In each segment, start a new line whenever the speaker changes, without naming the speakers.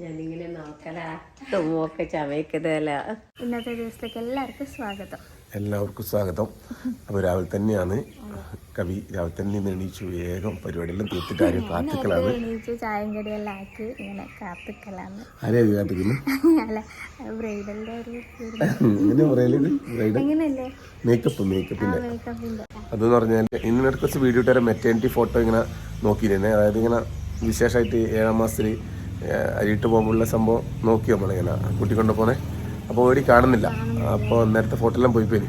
ഞാനിങ്ങനെ നോക്കലാ തുമ്മൊക്കെ ചമയ്ക്കുന്നതല്ല.
ഇന്നത്തെ ദിവസത്തേക്ക് എല്ലാവർക്കും സ്വാഗതം.
എല്ലാവർക്കും സ്വാഗതം. അപ്പോൾ രാവിലെ തന്നെയാണ് കവി രാവിലെ തന്നെ ഇന്ന് എണീച്ചു. വേഗം പരിപാടിയെല്ലാം തീർത്തിട്ട് ആരും കാത്തുക്കളാണ്
എണീച്ച് ചായം കടിയെല്ലാം ആക്കി ഇങ്ങനെ
ആരെയാ കാത്തിക്കുന്നു
അല്ല ബ്രൈഡലിന്റെ ഒരു
മേക്കപ്പ് മേക്കപ്പിന്റെ അതെന്ന് പറഞ്ഞാൽ ഇന്നിടെ കുറച്ച് വീഡിയോ ഇട്ടാൽ മെറ്റേണിറ്റി ഫോട്ടോ ഇങ്ങനെ നോക്കിയിരുന്നേ. അതായത് ഇങ്ങനെ വിശേഷമായിട്ട് ഏഴാം മാസത്തിൽ അരിയിട്ട് പോകുമ്പോഴുള്ള സംഭവം നോക്കി നമ്മളിങ്ങനെ കൂട്ടിക്കൊണ്ട് പോണേ. അപ്പോൾ ഓടി കാണുന്നില്ല. അപ്പോൾ നേരത്തെ ഫോട്ടോ എല്ലാം പോയി പോയി.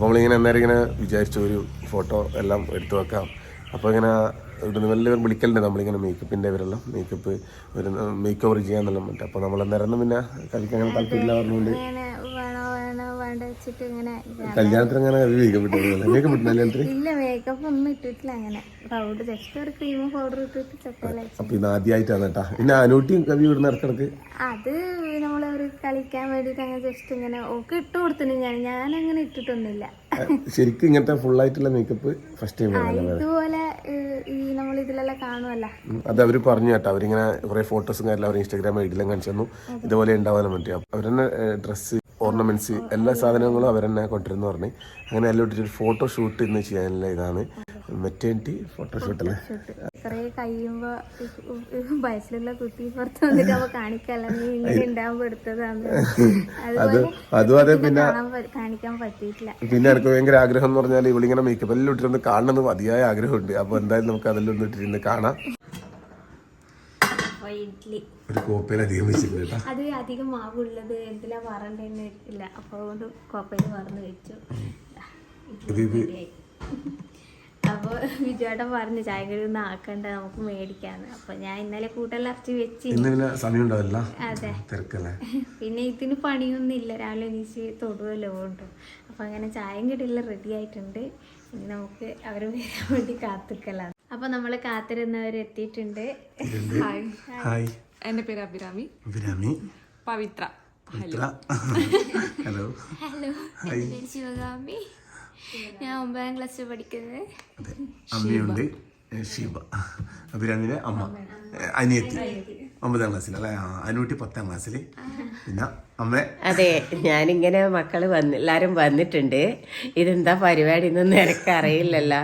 അപ്പോൾ നമ്മളിങ്ങനെ അന്നേരം ഇങ്ങനെ വിചാരിച്ചു ഒരു ഫോട്ടോ എല്ലാം എടുത്തു വെക്കാം. അപ്പോൾ ഇങ്ങനെ ഇവിടുന്ന് വലിയ വിളിക്കലുണ്ട്. നമ്മളിങ്ങനെ മേക്കപ്പിന്റെ ഇവരെല്ലാം മേക്കപ്പ് ഒരു മേക്ക് ഓവർ ചെയ്യാന്നെല്ലാം പറ്റും അപ്പോൾ നമ്മൾ അന്നേരം പിന്നെ കളിക്കാൻ താല്പര്യമില്ല പറഞ്ഞുകൊണ്ട്
വേണ്ട വെച്ചിട്ട് ഇങ്ങനെ
കല്യാണത്തിന് അങ്ങനെ മേക്കപ്പ് ഇട്ടു മേക്കപ്പ് ഇട്ടു കല്യാണത്തിന്?
ഇല്ല മേക്കപ്പ് ഒന്നും ഇട്ടിട്ടില്ല അങ്ങനെ. പൗഡർ ജസ്റ്റ് ഒരു ക്രീമും പൗഡർ ഇട്ടിട്ട് ചക്കല
അപ്പൊ ഇത് ആദ്യമായിട്ടാണ് കേട്ടാ. പിന്നെ അനൂട്ടിയും കവി ഇവിടുന്ന് ഇടക്കിടക്ക്
അത് നമ്മൾ ഒരു കളിക്കാൻ വേണ്ടിട്ട് അങ്ങനെ ജസ്റ്റ് ഇങ്ങനെ ഒക്കെ ഇട്ട് കൊടുത്തിട്ട് ഞാൻ. ഞാൻ അങ്ങനെ ഇട്ടിട്ടൊന്നുമില്ല.
ശരിക്കും ഇങ്ങനത്തെ ഫുൾ ആയിട്ടുള്ള മേക്കപ്പ് ഫസ്റ്റ് ടൈം
ഇതുപോലെ ഈ നമ്മൾ ഇതിലെല്ലാം കാണുമല്ല
അത് അവർ പറഞ്ഞു കേട്ടോ. അവരിങ്ങനെ കുറെ ഫോട്ടോസും കാര്യങ്ങളും അവർ ഇൻസ്റ്റാഗ്രാം ഐഡിയിലും കാണിച്ചു തന്നു. ഇതുപോലെ ഉണ്ടാവാനും പറ്റും. അവരുടെ അവരെന്നെ ഡ്രസ്സ് ഓർണമെന്റ്സ് എല്ലാ സാധനങ്ങളും അവരെന്നെ കൊണ്ടുവരുന്നു പറഞ്ഞു അങ്ങനെ എല്ലാം ഇട്ടിട്ട് ഫോട്ടോ ഷൂട്ട് ഇന്ന് ചെയ്യാനുള്ള ഇതാണ്. മെറ്റേണിറ്റി ഫോട്ടോഷൂട്ട് അല്ലേ?
അത് കഴിയുമ്പോ വയസ്സിലുള്ള കുട്ടി പുറത്ത് വന്നിട്ട് അവ കാണിക്കല്ല നീ ഇങ്ങനെ ഉണ്ടാകുമ്പോ എടുത്തതാണ് അതുപോലെ
അതും അതെ പിന്നെ
കാണിക്കാൻ പറ്റിയിട്ടില്ല.
പിന്നെ എനിക്ക് ഭയങ്കര ആഗ്രഹം എന്ന് പറഞ്ഞാൽ ഇവളിങ്ങനെ മേക്കപ്പ് എല്ലാം ഇട്ടിരുന്ന് കാണണമെന്ന് മതിയായ ആഗ്രഹമുണ്ട്. അപ്പൊ എന്തായാലും നമുക്ക് അതെല്ലാം ഒന്ന് ഇട്ടിരുന്ന് കാണാം.
ഇഡ്ഡലി
ഒരു കോപ്പയിലധികം വെച്ചിട്ടുണ്ട് കേട്ടോ.
അത് അധികം മാവുള്ളത് എന്തിലാ പറണ്ടെന്ന് ഇല്ല. അപ്പൊ അതുകൊണ്ട് കോപ്പയിൽ മറന്നു വെച്ചു.
ഇത് ഇത്
അപ്പൊ വിജുവേട്ടൻ പറഞ്ഞു ചായ കടി ഒന്നും ആക്കണ്ട നമുക്ക് മേടിക്കാന്ന്. അപ്പൊ ഞാൻ ഇന്നലെ കൂട്ടലിറച്ചി വെച്ച്.
സമയം ഉണ്ടാവില്ല?
അതെ. പിന്നെ ഇതിന് പണിയൊന്നും ഇല്ല. രാവിലെ എണീച്ച് തൊടുവല്ലോ ഉണ്ടോ അപ്പൊ അങ്ങനെ ചായം കിട്ടില്ല റെഡി ആയിട്ടുണ്ട്. ഇനി നമുക്ക് അവർ വരാൻ വേണ്ടി കാത്തിക്കലാണ് അപ്പൊ നമ്മൾ കാത്തിരുന്നവർ എത്തിയിട്ടുണ്ട്
ഹായ്.
ഹായ്.
എന്റെ പേര് അഭിരാമി.
അഭിരാമി.
പവിത്ര.
പവിത്ര. ഹലോ
ഹലോ ശിവഗാമി ഞാൻ ഒമ്പതാം ക്ലാസ്സിൽ പഠിക്കുന്നത്.
അമ്മയുണ്ട്. ശിവ. ഷീബ അഭിരാമിന്റെ അമ്മ അനിയത്തി. ഒമ്പതാം ക്ലാസ്സിൽ അല്ലേ? ആ അനൂട്ടി പത്താം ക്ലാസ്സിൽ പിന്നെ അമ്മ?
അതെ ഞാനിങ്ങനെ മക്കൾ വന്ന് എല്ലാരും വന്നിട്ടുണ്ട്. ഇതെന്താ പരിപാടി എന്നൊന്നും എനിക്ക് അറിയില്ലല്ലോ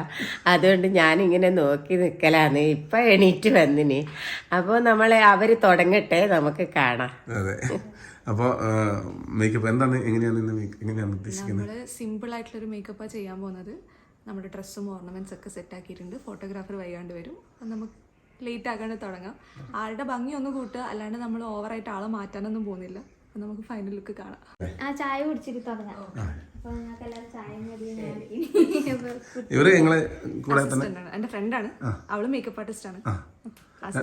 അതുകൊണ്ട് ഞാനിങ്ങനെ നോക്കി നിൽക്കലാന്ന് ഇപ്പൊ എണീറ്റ് വന്നിന്. അപ്പോൾ നമ്മളെ അവർ തുടങ്ങട്ടെ നമുക്ക് കാണാം.
അതെ. അപ്പോൾ മേക്കപ്പ് എന്താണ്? എങ്ങനെയാണ് എങ്ങനെയാണ് ഉദ്ദേശിക്കുന്നത്?
നമ്മൾ സിമ്പിൾ ആയിട്ടുള്ള ഒരു മേക്കപ്പാണ് ചെയ്യാൻ പോകുന്നത്. നമ്മുടെ ഡ്രസ്സും ഓർണമെന്റ്സ് ഒക്കെ സെറ്റ് ആക്കിയിട്ടുണ്ട്. ഫോട്ടോഗ്രാഫർ വൈകാണ്ട് വരും. നമുക്ക് ലേറ്റ് ആക്കാണ്ട് തുടങ്ങാം. ആളുടെ ഭംഗി ഒന്ന് കൂട്ടുക. അല്ലാണ്ട് നമ്മൾ ഓവറായിട്ട് ആളെ മാറ്റാനൊന്നും പോകുന്നില്ല. അപ്പൊ നമുക്ക് ഫൈനൽ ലുക്ക് കാണാം.
ആ ചായ കുടിച്ചിട്ട് തുടങ്ങാം.
ഇവർ കൂടെ തന്നെ?
ആണ്. ഫ്രണ്ടാണ് അവൾ മേക്കപ്പ് ആർട്ടിസ്റ്റ് ആണ്.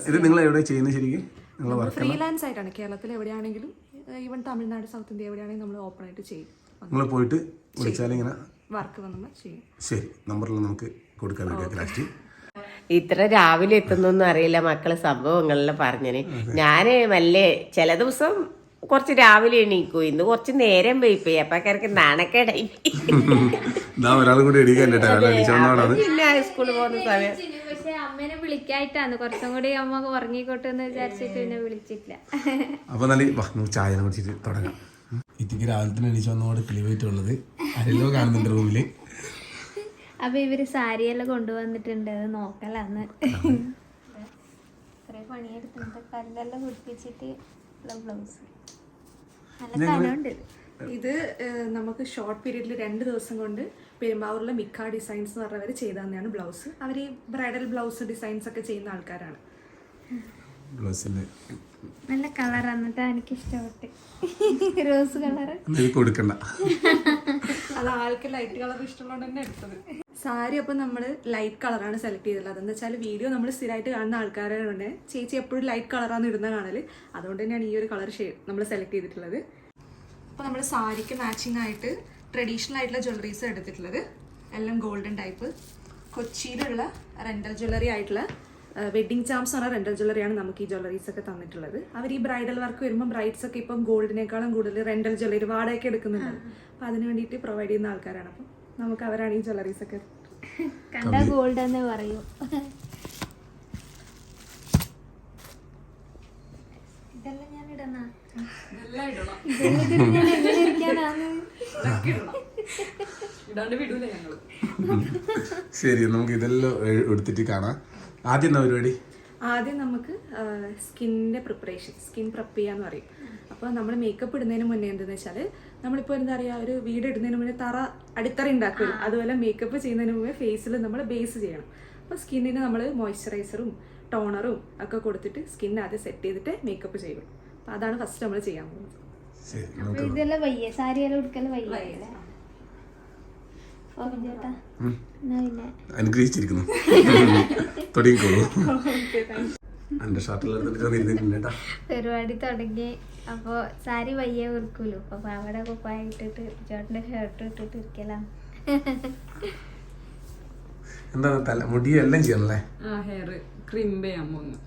ഇത് നിങ്ങൾ എവിടെ ചെയ്യുന്നത് ശരിക്കും? നിങ്ങൾ വർക്ക്
ഫ്രീലാൻസ് ആയിട്ടാണ്. കേരളത്തിൽ എവിടെയാണെങ്കിലും ഈവൻ തമിഴ്നാട് സൗത്ത് ഇന്ത്യ എവിടെയാണെങ്കിലും നമ്മൾ ഓപ്പൺ ആയിട്ട് ചെയ്യും.
നിങ്ങൾ പോയിട്ട് വിളിച്ചാൽ ഇങ്ങനെ
വർക്ക് വന്നാൽ ചെയ്യും.
ശരി. നമ്പറിൽ നമുക്ക് കൊടുക്കാൻ ലാസ്റ്റ്.
ഇത്ര രാവിലെ എത്തുന്നൊന്നും അറിയില്ല മക്കൾ സംഭവങ്ങളെല്ലാം പറഞ്ഞിന്. ഞാൻ മല്ലേ ചില ദിവസം കുറച്ച് രാവിലെ എണീക്കും. ഇന്ന് കുറച്ച് നേരം പോയിപ്പോയി അപ്പൊ കിടക്ക് നാണക്കേടായി. പിന്നെ സ്കൂളിൽ പോകുന്ന സമയം.
പക്ഷെ അമ്മേനെ വിളിക്കായിട്ടാണ്. കുറച്ചും കൂടി അമ്മ ഉറങ്ങിക്കോട്ടെ എന്ന് വിചാരിച്ചിട്ട് പിന്നെ വിളിച്ചിട്ടില്ല.
അപ്പൊ നല്ല ചായ കുടിച്ചിട്ട് തുടങ്ങാം. ഇതിക്ക് രാവിലെ തന്നെ എണീച്ച് വന്നോട് കിളിവായിട്ടുള്ളത് അരല്ലോ കാണുന്നുണ്ട് റൂമിൽ.
അപ്പൊ ഇവർ സാരിയെല്ലാം കൊണ്ടുവന്നിട്ടുണ്ട് അത് നോക്കലാന്ന്. കുറെ കല്ലെല്ലാം ബ്ലൗസ് നല്ല കനമുണ്ട്. ഇത്.
നമുക്ക് ഷോർട്ട് പീരീഡിൽ രണ്ട് ദിവസം കൊണ്ട് പെരുമ്പാവൂരിലെ മിക്ക ഡിസൈൻസ് എന്ന് പറഞ്ഞവർ ചെയ്തു തന്നെയാണ് ബ്ലൗസ് അവർ ഈ ബ്രൈഡൽ ബ്ലൗസ് ഡിസൈൻസ് ഒക്കെ ചെയ്യുന്ന ആൾക്കാരാണ്.
ബ്ലൗസിന്റെ
നല്ല കളർ എന്നിട്ട് എനിക്ക് ഇഷ്ടപ്പെട്ട് റോസ് കളർ
കൊടുക്കണ്ട.
അത് ആൾക്ക് ലൈറ്റ് കളർ ഇഷ്ടമുള്ളതുകൊണ്ട് തന്നെ എടുത്തത്. സാരി അപ്പം നമ്മൾ ലൈറ്റ് കളറാണ് സെലക്ട് ചെയ്തിട്ടുള്ളത്. അതെന്ന് വെച്ചാൽ വീഡിയോ നമ്മൾ സ്ഥിരമായിട്ട് കാണുന്ന ആൾക്കാരുണ്ട് ചേച്ചി എപ്പോഴും ലൈറ്റ് കളറാണ് ഇടുന്ന കാണൽ. അതുകൊണ്ട് തന്നെയാണ് ഈ ഒരു കളർ ഷെയ്ഡ് നമ്മൾ സെലക്ട് ചെയ്തിട്ടുള്ളത്. അപ്പോൾ നമ്മൾ സാരിക്ക് മാച്ചിങ് ആയിട്ട് ട്രഡീഷണൽ ആയിട്ടുള്ള ജ്വല്ലറീസ് എടുത്തിട്ടുള്ളത്. എല്ലാം ഗോൾഡൻ ടൈപ്പ് കൊച്ചിയിലുള്ള റെൻഡൽ ജ്വല്ലറി ആയിട്ടുള്ള വെഡിങ് ചാംസ് എന്ന് പറഞ്ഞ റെന്റൽ ജ്വല്ലറിയാണ് നമുക്ക് ഈ ജ്വല്ലറീസ് ഒക്കെ തന്നിട്ടുള്ളത്. അവർ ഈ ബ്രൈഡൽ വർക്ക് വരുമ്പോൾ ബ്രൈഡ്സ് ഒക്കെ ഇപ്പം ഗോൾഡിനേക്കാളും കൂടുതൽ റെന്റൽ ജ്വല്ലറി വാടകയൊക്കെ എടുക്കുന്നുണ്ട്. അപ്പോൾ അതിന് വേണ്ടിയിട്ട് പ്രൊവൈഡ് ചെയ്യുന്ന ആൾക്കാരാണ്. അപ്പം നമുക്ക് അവരാണ് ഈ ജ്വല്ലറീസ് ഒക്കെ
കണ്ട ഗോൾഡ് എന്ന് പറയൂ. ഇതെല്ലാം ഞാൻ ഇടണ.
ശരി നമുക്ക് ഇതെല്ലാം എടുത്തിട്ട് കാണാം. ആദ്യം പരിപാടി?
ആദ്യം നമുക്ക് സ്കിന്നിന്റെ പ്രിപ്പറേഷൻ സ്കിൻ പ്രിപ്പ് ചെയ്യാന്ന് പറയും. അപ്പോൾ നമ്മൾ മേക്കപ്പ് ഇടുന്നതിന് മുന്നേ എന്തെന്ന് വെച്ചാൽ നമ്മളിപ്പോൾ എന്താ പറയുക ഒരു വീട് ഇടുന്നതിന് മുന്നേ തറ അടിത്തറ ഉണ്ടാക്കും അതുപോലെ മേക്കപ്പ് ചെയ്യുന്നതിന് മുമ്പേ ഫേസിൽ നമ്മൾ ബേസ് ചെയ്യണം. അപ്പോൾ സ്കിന്നിന് നമ്മൾ മോയ്സ്ചറൈസറും ടോണറും ഒക്കെ കൊടുത്തിട്ട് സ്കിൻ ആദ്യം സെറ്റ് ചെയ്തിട്ട് മേക്കപ്പ് ചെയ്യും അപ്പോൾ അതാണ് ഫസ്റ്റ് നമ്മൾ ചെയ്യാൻ പോകുന്നത്.
ശരി
ഇതെല്ലാം വയ്യ സാരി എല്ലാം ഉടുക്കൽ വയ്യ ഓക്കെ ചേട്ടാ എന്നാ പിന്നെ
അനുഗ്രഹിച്ചിരിക്കുന്നു. തുടങ്ങിക്കോളൂ. എന്റെ ഷർട്ടിലെടുത്തിട്ട്
പരിപാടി തുടങ്ങി. അപ്പോൾ സാരി വയ്യേ ഉറുക്കൂലോ അപ്പൊ അവിടെ കുപ്പായ ഇട്ടിട്ട് ചേട്ടന്റെ ഷർട്ട് ഇട്ടിട്ട് ഇരിക്കലാം.
എന്താണ് തല മുടി എല്ലാം ചെയ്യണല്ലേ?
ആ ഹെയർ ക്രിംബ് ചെയ്യാൻ പോകുന്നു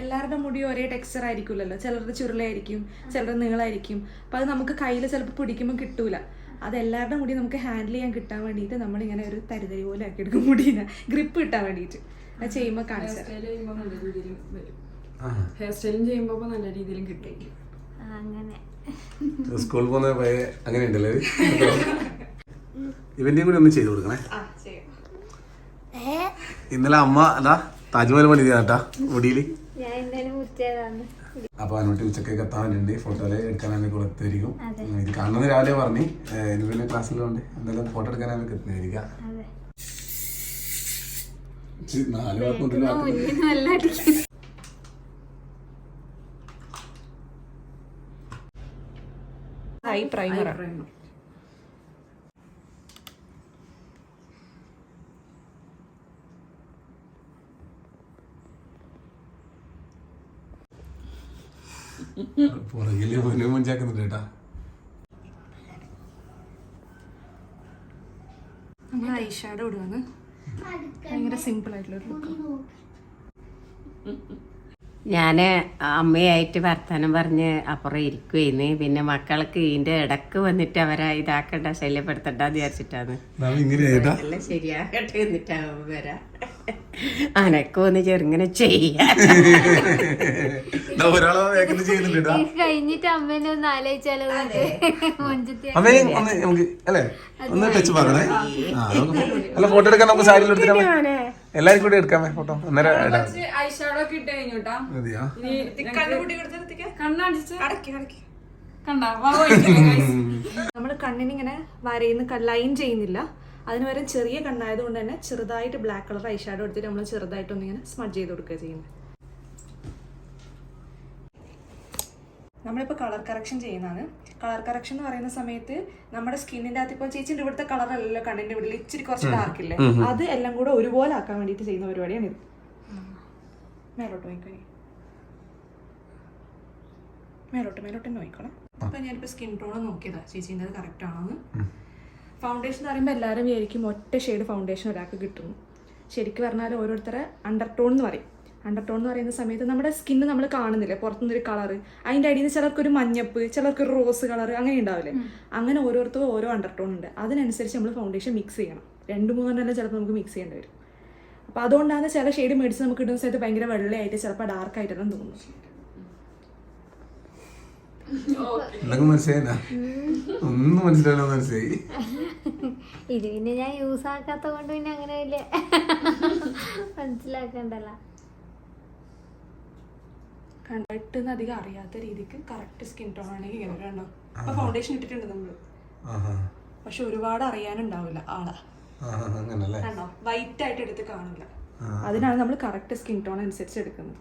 എല്ലാവരുടെ മുടി ഒരേ ടെക്സ്ചർ ആയിരിക്കില്ലല്ലോ ചിലരുടെ ചുരുളായിരിക്കും ചിലരുടെ നീളായിരിക്കും. അപ്പൊ അത് നമുക്ക് കയ്യിൽ ചിലപ്പോൾ പിടിക്കുമ്പോൾ കിട്ടൂല. അത് എല്ലാവരുടെ മുടി നമുക്ക് ഹാൻഡിൽ ചെയ്യാൻ കിട്ടാൻ വേണ്ടിയിട്ട് നമ്മൾ ഇങ്ങനെ ഒരു തരിതരി പോലെ ആക്കി എടുക്കും മുടീനെ. ഗ്രിപ്പ് കിട്ടാൻ വേണ്ടിയിട്ട്. അത് ചെയ്യുമ്പോൾ കാണിച്ചു
ഹെയർ സ്റ്റൈൽ ചെയ്യുമ്പോൾ നല്ല രീതിയിലും വരും. സ്റ്റൈലും ചെയ്യുമ്പോൾ നല്ല രീതിയിലും കിട്ടും.
സ്കൂളിൽ പോകുന്ന അങ്ങനെ ഉണ്ടല്ലേ ഇവന്റെയും കൂടി ഒന്ന് ചെയ്തു കൊടുക്കണേ.
ആ ചെയ്യാം.
ഇന്നലെ അമ്മ അതാ താജ്മഹൽ പണി ചെയ്താട്ടാ മുടിയിൽ
ഞാൻ ഇന്നലെ മുറ്റിയതാന്ന്
അപ്പൊ അതിനോട്ട് ഉച്ചക്കൊക്കെ എത്താൻ ഫോട്ടോ ഫോട്ടോയിൽ എടുക്കാനൊക്കെ കൊടുത്തായിരിക്കും ഇത് കാണുന്നത് രാവിലെ പറഞ്ഞു. ഇനി പിന്നെ ക്ലാസ്സിലുണ്ട്. എന്തായാലും ഫോട്ടോ എടുക്കാനൊക്കെ എത്തുന്നതായിരിക്കാം.
അതെ.
ഇച്ചിരി നാല് വാക്ക്
നല്ല അടിക്കും.
ഐ പ്രൈമർ
പുറകിൽ മുന്നും മുഞ്ചാക്കുന്നുണ്ട് കേട്ടാ.
നമ്മൾ ഐ ഷാഡോ ഇടുവാണ് ഭയങ്കര സിമ്പിൾ ആയിട്ടുള്ള ഒരു ലുക്ക്
ഞാൻ അമ്മയായിട്ട് വർത്തമാനം പറഞ്ഞ് അപ്പുറം ഇരിക്കുവായിരുന്നു. പിന്നെ മക്കൾക്ക് ഇതിന്റെ ഇടയ്ക്ക് വന്നിട്ട് അവരെ ഇതാക്കണ്ട ശല്യപ്പെടുത്തണ്ടെന്ന് വിചാരിച്ചിട്ടാണ്.
നാം ഇങ്ങനെ കേട്ടാ
എല്ലാം ശരിയാകട്ടെ എന്നിട്ടാവും വരാ. അനക്കൊന്ന് ചെറുങ്ങനെ ചെയ്യാൻ
കഴിഞ്ഞിട്ട് അമ്മേനെ ഒന്ന് ആലോചിച്ചാലോ മൊഞ്ചത്തി
അമ്മേ ഒന്ന് നമുക്ക് അല്ലേ? ഒന്ന് ടച്ച് പറഞ്ഞേ അല്ല ഫോട്ടോ എടുക്കാൻ നമുക്ക് സാരിയിൽ എടുത്തിട്ട് എല്ലാരും കൂടി എടുക്കാമേ ഫോട്ടോ അന്നേരം ഇടാം.
ഐഷാഡോ ഒക്കെ ഇട്ട്
മതിയോ?
നമ്മൾ കണ്ണിന് ഇങ്ങനെ വരയുന്ന ലൈൻ ചെയ്യുന്നില്ല. അതിന് പകരം ചെറിയ കണ്ണായത് കൊണ്ട് തന്നെ ചെറുതായിട്ട് ബ്ലാക്ക് കളർ ഐഷാഡോ ഷാഡോ എടുത്തിട്ട് നമ്മൾ ചെറുതായിട്ടൊന്നിങ്ങനെ സ്മഡ് ചെയ്ത് കൊടുക്കുക ചെയ്യുന്നത് നമ്മളിപ്പോൾ കളർ കറക്ഷൻ ചെയ്യുന്നതാണ്. കളർ കറക്ഷൻ എന്ന് പറയുന്ന സമയത്ത് നമ്മുടെ സ്കിന്നിന്റെ അകത്ത് ഇപ്പോൾ ചേച്ചിന്റെ ഇവിടുത്തെ കളർ അല്ലല്ലോ കണ്ണിന്റെ ഇവിടെ ഇച്ചിരി കുറച്ച് ഡാർക്ക് ഇല്ലേ? അത് എല്ലാം കൂടെ ഒരുപോലെ ആക്കാൻ വേണ്ടിയിട്ട് ചെയ്യുന്ന പരിപാടിയാണ് ഇത്. മേലോട്ട് നോക്കിക്കോ മേലോട്ട് മേലോട്ട് നോക്കിക്കോളാം അപ്പൊ ഞാനിപ്പോ സ്കിൻ ടോൺ നോക്കിയതാ. ചേച്ചിന്റെ അത് കറക്റ്റ് ആണെന്ന്. ഫൗണ്ടേഷൻ എന്ന് പറയുമ്പോൾ എല്ലാവരും വിചാരിക്കും ഒറ്റ ഷെയ്ഡ് ഫൗണ്ടേഷൻ ഒരാൾക്ക് കിട്ടുന്നു ശരിക്കും പറഞ്ഞാൽ ഓരോരുത്തരെ അണ്ടർ ടോൺ എന്ന് പറയും. അണ്ടർ ടോൺ എന്ന് പറയുന്ന സമയത്ത് നമ്മുടെ സ്കിന്ന് നമ്മൾ കാണുന്നില്ലേ? പുറത്തുനിന്നൊരു കളർ അതിന്റെ അടിയിൽ നിന്ന് ചിലർക്ക് ഒരു മഞ്ഞപ്പ് ചിലർക്ക് ഒരു റോസ് കളർ അങ്ങനെ ഉണ്ടാവില്ലേ? അങ്ങനെ ഓരോരുത്തർക്കും ഓരോ അണ്ടർടോൺ ഉണ്ട്. അതിനനുസരിച്ച് നമ്മൾ ഫൗണ്ടേഷൻ മിക്സ് ചെയ്യണം. രണ്ട് മൂന്നെണ്ണം ചിലപ്പോൾ നമുക്ക് മിക്സ് ചെയ്യേണ്ടി വരും. അപ്പോൾ അതുകൊണ്ടാണ് ചില ഷെയ്ഡ് മേടിച്ച് നമുക്ക് കിട്ടുന്ന സമയത്ത് ഭയങ്കര വെള്ളയായിട്ട് ചിലപ്പോൾ ഡാർക്ക് ആയിട്ടെല്ലാം
മനസ്സിലായില്ല? ഒന്നും മനസ്സിലായില്ല മനസ്സിലായി.
ഇത് പിന്നെ ഞാൻ യൂസ് ആക്കാത്ത കൊണ്ട് പിന്നെ അങ്ങനെ വലിയ മനസ്സിലാക്കണ്ടല്ലോ.
കണ്ടിട്ട് അധികം അറിയാത്ത രീതിക്ക് കറക്റ്റ് സ്കിൻ ടോൺ ആണെങ്കിൽ ഇങ്ങനെ കണ്ടോ? അപ്പൊ ഫൗണ്ടേഷൻ ഇട്ടിട്ടുണ്ട് നമ്മൾ
ആഹാ.
പക്ഷെ ഒരുപാട് അറിയാനുണ്ടാവില്ല ആളാ. കണ്ടോ? വൈറ്റ് ആയിട്ട് എടുത്ത് കാണില്ല അതിനാണ് നമ്മൾ കറക്റ്റ് സ്കിൻ ടോൺ അനുസരിച്ച് എടുക്കുന്നത്.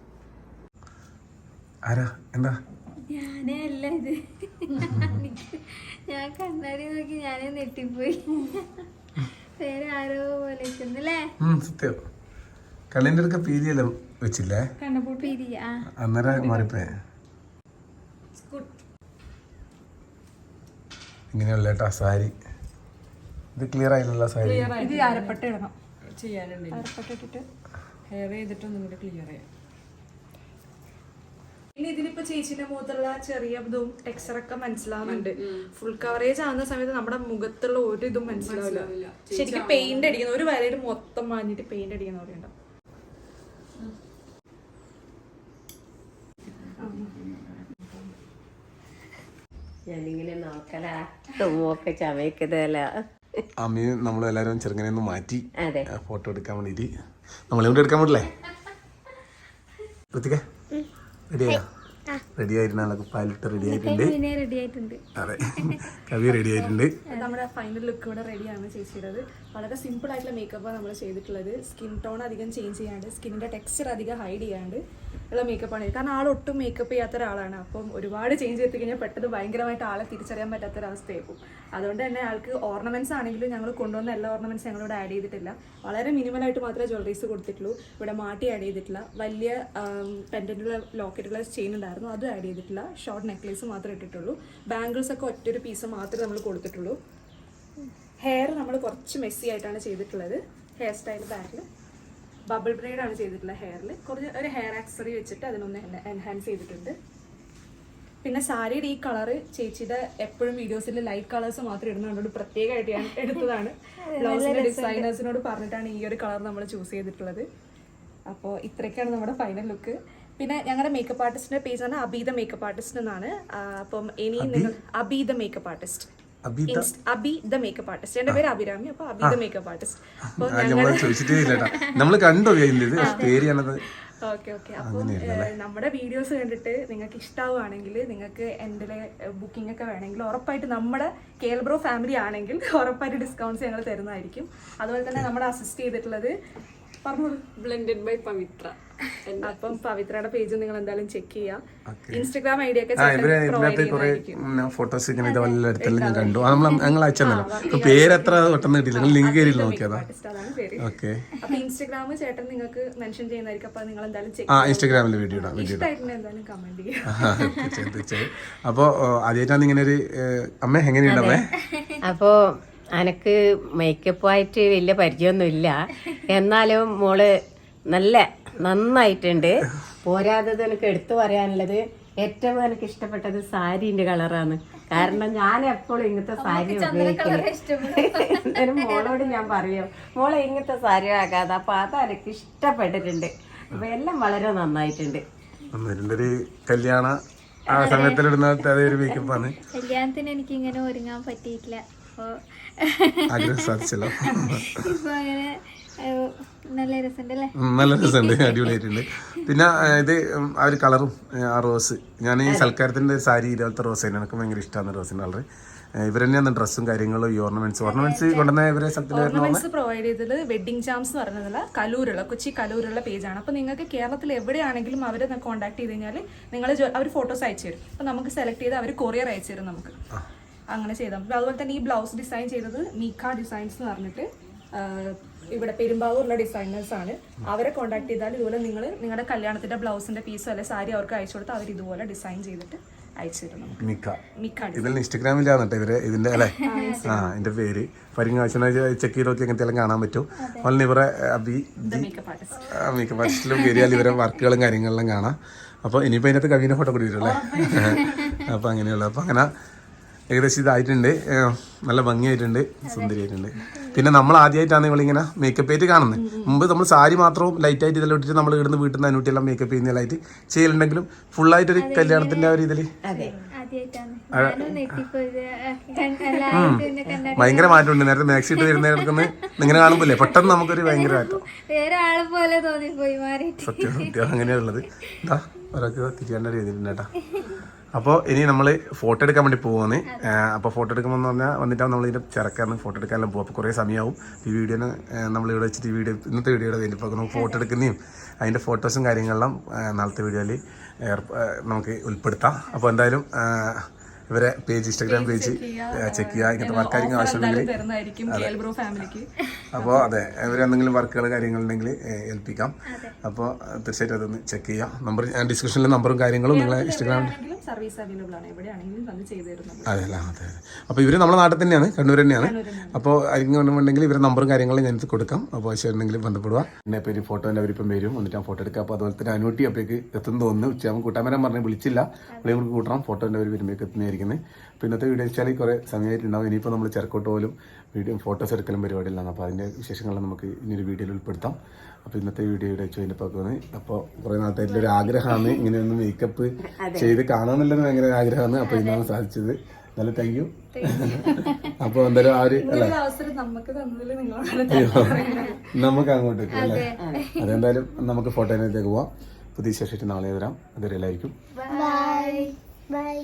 ആരാ? എന്താ?
ഞാനേ അല്ല ഇത്. ഞാൻ കണ്ണാടി നോക്കി ഞാനേ നെട്ടിപ്പോയി. പേര് ആരോ പോലെ ഇരിക്കുന്നല്ലേ
സത്യം. കണ്ണിന്റെ അടുക്ക പീരിയെല്ലാം വെച്ചില്ലേ? അന്നേരം മാറിപ്പോയെ? ഇങ്ങനെയുള്ള കേട്ടാ സാരി. ഇത് ക്ലിയർ ആയില്ലല്ലോ സാരി?
ഇത് അരപ്പട്ട ഇടണം.
ചെയ്യാനുണ്ട്
അരപ്പട്ട ഇട്ടിട്ട്.
ഹെയർ ചെയ്തിട്ട് ഒന്നും കൂടി ക്ലിയർ ചെയ്യാം
ഇനി ഇതിലിപ്പോ ചേച്ചിന്റെ മുഖത്തുള്ള ചെറിയ ഇതും ടെക്സ്ചറൊക്കെ മനസ്സിലാവുന്നുണ്ട്. ഫുൾ കവറേജ് ആവുന്ന സമയത്ത് നമ്മുടെ മുഖത്തുള്ള ഒരു ഇതും മനസ്സിലാവില്ല. ശരിക്കും പെയിന്റ് അടിക്കുന്ന. ഒരു വരയിൽ മൊത്തം മാഞ്ഞിട്ട് പെയിന്റ് അടിക്കുന്ന പോലെ
ഞാനിങ്ങനെ നോക്കലാ.
അമ്മി നമ്മളെല്ലാവരും ചെറുങ്ങനെ ഒന്ന് മാറ്റി. ഫോട്ടോ എടുക്കാൻ വേണ്ടി നമ്മളെ കൊണ്ട് എടുക്കാൻ പറ്റില്ലേ? ഋത്തിക റെഡിയാ റെഡി ആയിരുന്നാലൊക്കെ കുപ്പാലിട്ട് റെഡി ആയിട്ടുണ്ട്
പിന്നെ റെഡി ആയിട്ടുണ്ട്
അതെ. കവി റെഡി ആയിട്ടുണ്ട്
നമ്മുടെ ഫൈനൽ ലുക്ക് ഇവിടെ റെഡിയാണ് ചേച്ചിയുടേത് വളരെ സിമ്പിൾ ആയിട്ടുള്ള മേക്കപ്പാണ് നമ്മൾ ചെയ്തിട്ടുള്ളത്. സ്കിൻ ടോൺ അധികം ചേഞ്ച് ചെയ്യാണ്ട് സ്കിന്നിന്റെ ടെക്സ്ചർ അധികം ഹൈഡ് ചെയ്യാണ്ട് ഉള്ള മേക്കപ്പാണ് കാരണം ആൾ ഒട്ടും മേക്കപ്പ് ചെയ്യാത്ത ഒരാളാണ്. അപ്പം ഒരുപാട് ചേഞ്ച് ചെയ്ത് കഴിഞ്ഞാൽ പെട്ടെന്ന് ഭയങ്കരമായിട്ട് ആളെ തിരിച്ചറിയാൻ പറ്റാത്ത ഒരു അവസ്ഥയായിരിക്കും അതുകൊണ്ട് തന്നെ ആൾക്ക് ഓർണമെന്റ്സ് ആണെങ്കിലും ഞങ്ങൾ കൊണ്ടുവന്ന എല്ലാ ഓർണമെന്റ്സ് ഞങ്ങളിവിടെ ആഡ് ചെയ്തിട്ടില്ല. വളരെ മിനിമലായിട്ട് മാത്രമേ ജ്വല്ലറീസ് കൊടുത്തിട്ടുള്ളൂ. ഇവിടെ മാറ്റി ആഡ് ചെയ്തിട്ടില്ല. വലിയ പെൻഡന്റുള്ള ലോക്കറ്റുള്ള ചെയിൻ ഉണ്ടായിരുന്നു. അതും ആഡ് ചെയ്തിട്ടില്ല. ഷോർട്ട് നെക്ലേസ് മാത്രമേ ഇട്ടിട്ടുള്ളൂ. ബാംഗിൾസ് ഒക്കെ ഒറ്റൊരു പീസ് മാത്രമേ നമ്മൾ കൊടുത്തിട്ടുള്ളൂ. ഹെയർ നമ്മൾ കുറച്ച് മെസ്സി ആയിട്ടാണ് ചെയ്തിട്ടുള്ളത്. ഹെയർ സ്റ്റൈൽ ബാക്കിൽ ബബിൾ ബ്രൈഡ് ആണ് ചെയ്തിട്ടുള്ളത് ഹെയറിൽ കുറച്ച് ഒരു ഹെയർ ആക്സറി വെച്ചിട്ട് അതിനൊന്ന് എൻഹാൻസ് ചെയ്തിട്ടുണ്ട്. പിന്നെ സാരിയുടെ ഈ കളറ് ചേച്ചിയുടെ എപ്പോഴും വീഡിയോസിൽ ലൈറ്റ് കളേഴ്സ് മാത്രം ഇടുന്നതുകൊണ്ട് പ്രത്യേകമായിട്ട് ഞാൻ എടുത്തതാണ്. ബ്ലൗസിന്റെ ഡിസൈനേഴ്സിനോട് പറഞ്ഞിട്ടാണ് ഈ ഒരു കളർ നമ്മൾ ചൂസ് ചെയ്തിട്ടുള്ളത്. അപ്പോൾ ഇത്രയൊക്കെയാണ് നമ്മുടെ ഫൈനൽ ലുക്ക് പിന്നെ ഞങ്ങളുടെ മേക്കപ്പ് ആർട്ടിസ്റ്റിന്റെ പേജ് ആണ് അബീത മേക്കപ്പ് ആർട്ടിസ്റ്റ് എന്നാണ് അപ്പം ഇനി നിങ്ങൾ Abeetha makeup artist Abi the makeup artist എന്റെ പേര് അഭിരാമി അപ്പൊ അബി ദ മേക്കപ്പ് ആർട്ടിസ്റ്റ് അപ്പൊ
നമ്മൾ നമ്മൾ കണ്ടോ ഇതിന്റെ ഇത്? പേര്
ഓക്കെ ഓക്കെ. അപ്പം നമ്മുടെ വീഡിയോസ് കണ്ടിട്ട് നിങ്ങൾക്ക് ഇഷ്ടമാവുകയാണെങ്കിൽ നിങ്ങൾക്ക് എന്റെ ബുക്കിംഗ് ഒക്കെ വേണമെങ്കിൽ ഉറപ്പായിട്ട് നമ്മുടെ കേൽബ്രോ ഫാമിലി ആണെങ്കിൽ ഉറപ്പായിട്ട് ഡിസ്കൗണ്ട്സ് ഞങ്ങൾ തരുന്നതായിരിക്കും. അതുപോലെ തന്നെ നമ്മുടെ അസിസ്റ്റ് ചെയ്തിട്ടുള്ളത് പറഞ്ഞോളൂ.
ബ്ലെൻഡഡ് ബൈ പവിത്ര
അപ്പം പവിത്രയുടെ പേജ് നിങ്ങൾ എന്തായാലും ചെക്ക് ചെയ്യാം ഇൻസ്റ്റഗ്രാം ഐഡിയ ഒക്കെ
ഇതിനകത്ത് കുറെ ഫോട്ടോസ് ഇങ്ങനെ ഞാൻ കണ്ടു. നമ്മൾ ഞങ്ങൾ പേര് എത്ര പെട്ടെന്ന് കിട്ടിയില്ല. ലിങ്ക് കയറി നോക്കിയതാ. ഓക്കെ
അപ്പൊ ഇൻസ്റ്റഗ്രാം ചേട്ടൻ നിങ്ങൾക്ക് മെൻഷൻ ചെയ്യുന്നതായിരിക്കും. അപ്പൊ നിങ്ങൾ എന്തായാലും ചെക്ക്
ആ ഇൻസ്റ്റാഗ്രാമിൽ വീഡിയോ ഇടാം വീഡിയോ തീർച്ചയായും അപ്പോൾ ആദ്യമായിട്ടാണ് ഇങ്ങനെ ഒരു അമ്മ എങ്ങനെയുണ്ട് അമ്മേ?
അപ്പോൾ അനക്ക് മേക്കപ്പായിട്ട് വലിയ പരിചയമൊന്നുമില്ല. എന്നാലും മോൾ നല്ല നന്നായിട്ടുണ്ട്. പോരാത്തത് എനിക്ക് എടുത്തു പറയാനുള്ളത് ഏറ്റവും എനിക്ക് ഇഷ്ടപ്പെട്ടത് സാരീന്റെ കളറാണ്. കാരണം ഞാൻ എപ്പോഴും ഇങ്ങനത്തെ സാരി ഉപയോഗിക്കുന്നത് എന്നാലും മോളോട് ഞാൻ പറയും മോളെ ഇങ്ങനത്തെ സാരി ആകാതെ അപ്പൊ അത് എനിക്ക് ഇഷ്ടപ്പെട്ടിട്ടുണ്ട്. അപ്പൊ എല്ലാം വളരെ നന്നായിട്ടുണ്ട്.
കല്യാണ ആ സമയത്തിലിടുന്ന അതേ ഒരു മേക്കപ്പാണ്
കല്യാണത്തിന് എനിക്ക് ഇങ്ങനെ ഒരുങ്ങാൻ പറ്റിയിട്ടില്ല.
സാധിച്ചല്ലോ.
ഇപ്പൊ അങ്ങനെ നല്ല
രസമുണ്ട് അടിപൊളിയായിട്ടുണ്ട്. പിന്നെ ഇത് ആ ഒരു കളറും ആ റോസ്. ഞാൻ ഈ സൽക്കാരത്തിന്റെ സാരി ഇതുപോലത്തെ റോസ് തന്നെ എനിക്ക് ഭയങ്കര ഇഷ്ടമാണ് റോസിന്റെ കളർ ഇവർ തന്നെയാണ് ഡ്രസ്സും കാര്യങ്ങളും ഈ ഓർണമെന്റ്സ്. ഓർണമെന്റ്സ് കൊണ്ടുവന്ന ഇവരെ
ഓർണമെന്റ്സ് പ്രൊവൈഡ് ചെയ്തത് വെഡിങ് ചാംസ് എന്ന് പറയുന്നതല്ല കലൂരുള്ള കൊച്ചി കലൂരുള്ള പേജാണ് അപ്പോൾ നിങ്ങൾക്ക് കേരളത്തിൽ എവിടെയാണെങ്കിലും അവരെ കോൺടാക്ട് ചെയ്ത് കഴിഞ്ഞാൽ നിങ്ങൾ അവർ ഫോട്ടോസ് അയച്ചു തരും. അപ്പോൾ നമുക്ക് സെലക്ട് ചെയ്ത് അവർ കൊറിയർ അയച്ചു തരും നമുക്ക്. അങ്ങനെ ചെയ്താൽ അതുപോലെ തന്നെ ഈ ബ്ലൗസ് ഡിസൈൻ ചെയ്തത് മീക്ക ഡിസൈൻസ് എന്ന് പറഞ്ഞിട്ട് ഇവിടെ പെരുമ്പാവൂരുള്ള ഡിസൈനേഴ്സ് ആണ്. അവരെ കോൺടാക്ട് ചെയ്താൽ ഇതുപോലെ നിങ്ങൾ നിങ്ങളുടെ കല്യാണത്തിന്റെ ബ്ലൗസിന്റെ പീസോ അല്ലെ സാരി അവർക്ക് അയച്ചു കൊടുത്ത് അവർ ഇതുപോലെ ഡിസൈൻ ചെയ്തിട്ട്
ഇതിൽ ഇൻസ്റ്റഗ്രാമിലാണ് കേട്ടോ ഇവർ ഇതിന്റെ അല്ലേ? ആ എന്റെ പേര്. പരിങ്ങാശന ചെക്ക് ചെയ്ത് നോക്കി അങ്ങനത്തെ എല്ലാം കാണാൻ പറ്റും. അതുപോലെ ഇവരെ അബി
മേക്കപ്പ് ആർട്ടിസ്റ്റ്
മേക്കപ്പ് ആർട്ടിസ്റ്റിലും കയറിയാൽ ഇവരെ വർക്കുകളും കാര്യങ്ങളെല്ലാം കാണാം. അപ്പോൾ ഇനിയിപ്പോൾ അതിനകത്ത് കവിനെ ഫോട്ടോ കൂടി വരും അല്ലേ? അപ്പോൾ അങ്ങനെയുള്ള. അപ്പോൾ അങ്ങനെ ഏകദേശം ഇതായിട്ടുണ്ട്. നല്ല ഭംഗിയായിട്ടുണ്ട്. സുന്ദരിയായിട്ടുണ്ട്. പിന്നെ നമ്മൾ ആദ്യമായിട്ടാണ് ഇവളിങ്ങനെ മേക്കപ്പ് ആയിട്ട് കാണുന്നത്. മുമ്പ് നമ്മൾ സാരി മാത്രവും ലൈറ്റായിട്ട് ഇതെല്ലാം ഇട്ടിട്ട് നമ്മൾ ഇടുന്ന വീട്ടിൽ നിന്ന് അനുട്ടിയെല്ലാം മേക്കപ്പ് ചെയ്യുന്നതായിട്ട് ചെയ്യലുണ്ടെങ്കിലും ഫുള്ളായിട്ടൊരു കല്യാണത്തിന്റെ ആ ഒരു ഇതിൽ ഭയങ്കര മാറ്റമുണ്ട്. നേരത്തെ മാക്സി ഇട്ട് വരുന്നവർക്കൊന്ന് ഇങ്ങനെ കാണുമ്പോൾ പെട്ടെന്ന് നമുക്കൊരു ഭയങ്കര മാറ്റം. സത്യം സത്യം അങ്ങനെയുള്ളത് എന്താ ഒരാൾക്ക് തിരിയാണ്ട രീതിയിലുണ്ട് കേട്ടോ. അപ്പോൾ ഇനി നമ്മൾ ഫോട്ടോ എടുക്കാൻ വേണ്ടി പോവാണ് അപ്പോൾ ഫോട്ടോ എടുക്കുമ്പോൾ എന്ന് പറഞ്ഞാൽ വന്നിട്ട് നമ്മൾ ഇതിന്റെ ചിറക്കാന്ന് ഫോട്ടോ എടുക്കാനെല്ലാം പോകും അപ്പോൾ കുറേ സമയമാവും ഈ വീഡിയോനെ നമ്മൾ ഇവിടെ വെച്ചിട്ട് വീഡിയോ ഇന്നത്തെ വീഡിയോ കഴിഞ്ഞു ഇപ്പോൾ നമുക്ക് ഫോട്ടോ എടുക്കുന്നതും അതിന്റെ ഫോട്ടോസും കാര്യങ്ങളെല്ലാം നാളത്തെ വീഡിയോയിൽ നമുക്ക് ഉൾപ്പെടുത്താം. അപ്പോൾ എന്തായാലും ഇവരെ പേജ് ഇൻസ്റ്റാഗ്രാം പേജ് ചെക്ക് ചെയ്യുക ഇങ്ങനത്തെ വർക്കാരിക്കും ആവശ്യമുണ്ടെങ്കിൽ അപ്പോൾ അതെ ഇവർ എന്തെങ്കിലും വർക്കുകൾ കാര്യങ്ങളുണ്ടെങ്കിൽ ഏൽപ്പിക്കാം. അപ്പോൾ തീർച്ചയായിട്ടും അതൊന്ന് ചെക്ക് ചെയ്യാം. നമ്പർ ഞാൻ ഡിസ്ക്രിപ്ഷനിലെ നമ്പറും കാര്യങ്ങളും നിങ്ങളെ ഇൻസ്റ്റഗ്രാം
സർവീസ് അവൈലബിൾ ആണ്. എവിടെയാണെങ്കിലും വന്ന് ചെയ്തു തരുന്നത്
അതെ അല്ല അതെ അതെ. അപ്പോൾ ഇവർ നമ്മുടെ നാട്ടിൽ തന്നെയാണ് കണ്ണൂർ തന്നെയാണ്. അപ്പോൾ ആരെങ്കിലും ഇവരുടെ നമ്പറും കാര്യങ്ങളും ഞാൻ ഇത് കൊടുക്കാം. അപ്പോൾ ആവശ്യമുണ്ടെങ്കിൽ ബന്ധപ്പെടുക. പിന്നെ ഇപ്പോൾ ഒരു ഫോട്ടോന്റെ അവരിപ്പം വരും. എന്നിട്ട് ഞാൻ ഫോട്ടോ എടുക്കുക അപ്പോൾ അതുപോലെ തന്നെ അനുവട്ടി അപ്പോഴേക്ക് എത്തുന്നു തോന്നുന്നു. ഉച്ചയാകുമ്പോൾ കൂട്ടാമരം പറഞ്ഞ് വിളിച്ചില്ല. വിളിയും കൂടി കൂട്ടണം. ഫോട്ടോന്റെ അവർ വരുമ്പോഴേക്ക് എത്തുന്നതായിരിക്കുന്നത്. അപ്പോൾ ഇന്നത്തെ വീഡിയോ വെച്ചാൽ കുറേ സമയമായിട്ടുണ്ടാവും. ഇനിയിപ്പോൾ നമ്മൾ ചെറുക്കോട്ട് പോലും വീഡിയോ ഫോട്ടോസ് എടുക്കലും പരിപാടിയിലാണ് അപ്പോൾ അതിന്റെ വിശേഷങ്ങൾ നമുക്ക് ഇനിയൊരു വീഡിയോയിൽ ഉൾപ്പെടുത്താം. അപ്പോൾ ഇന്നത്തെ വീഡിയോയുടെ പോകുന്നത് അപ്പോൾ കുറേ നാളത്തെ ഒരു ആഗ്രഹമാണ് ഇങ്ങനെ ഒന്ന് മേക്കപ്പ് ചെയ്ത് കാണാമെന്നുള്ളത് ഭയങ്കര ആഗ്രഹമാണ്. അപ്പോൾ ഇന്നാണ് സാധിച്ചത്. നല്ല താങ്ക് യു അപ്പോൾ എന്തായാലും ആ ഒരു അല്ലേ?
അവസരം നമുക്ക്
അങ്ങോട്ട് അല്ലേ? അതെന്തായാലും നമുക്ക് ഫോട്ടോയിലേക്ക് പോവാം. പുതിയ ശേഷിച്ച് നാളെ വരാം. അതുവരെ എല്ലാവർക്കും
ബൈ ബൈ